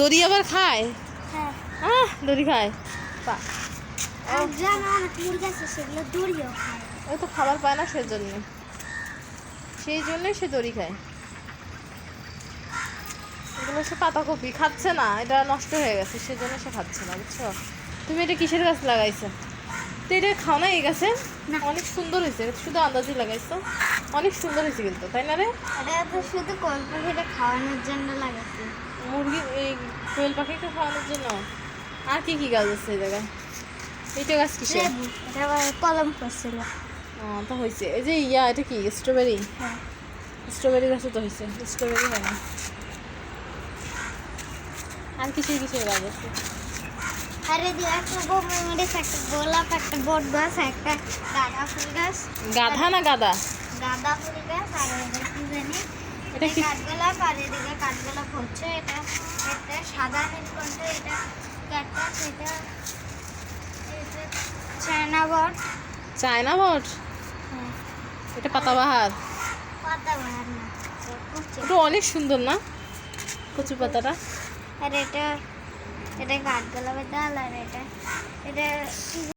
দড়ি আবার খায়? হ্যাঁ। আহ দড়ি খায়। পা আর গ্রামে অনেক মুরগি আছে সেগুলো দড়িও খায়। ও তো খাবার পায় না সেজন্য। সেই জন্যই সে দড়ি খায়। এগুলো সে পাতাকপি খাচ্ছে না এটা নষ্ট হয়ে গেছে সেজন্য সে খাচ্ছে না বুঝছ? তুমি এটা কিসের গাছ লাগাইছো? তো এটা খাও না এই গাছে? অনেক সুন্দর হয়েছে শুধু আন্দাজে লাগাইছো? অনেক সুন্দর হয়েছে কিন্তু তাই না রে? এটা তো শুধু কোল পাখিটা খাওয়ানোর জন্য লাগাচ্ছে মুরগি এই কোয়েল পাখিকে খাওয়ানোর জন্য। আর কি কি গাছ আছে এই জায়গায়? এইটা গাছ আবার কলম করছিল। তো হয়েছে এই যে ইয়া এটা কি? স্ট্রবেরি হ্যাঁ। স্ট্রবেরি গাছও তো হয়েছে স্ট্রবেরি হয় না। আর কিসের কিসের গাছ আছে? আর একটা বোমা একটা গোলাপ একটা বট গাছ একটা গাঁদা ফুল গাছ। গাধা না গাদা গাঁদা ফুল গাছ আর কি জানি? এটা কি কাঠগোলাপ আর এদিকে কাঠগোলাপ হচ্ছে এটা একটা সাদা নীলকণ্ঠ এটা এটা এটা চায়না বট চায়না বট হ্যাঁ। এটা পাতাবাহার। পাতা না এটা অনেক সুন্দর না? কচু পাতাটা? আর এটা এটা কাঠগোলাপের ডাল আর এটা এটা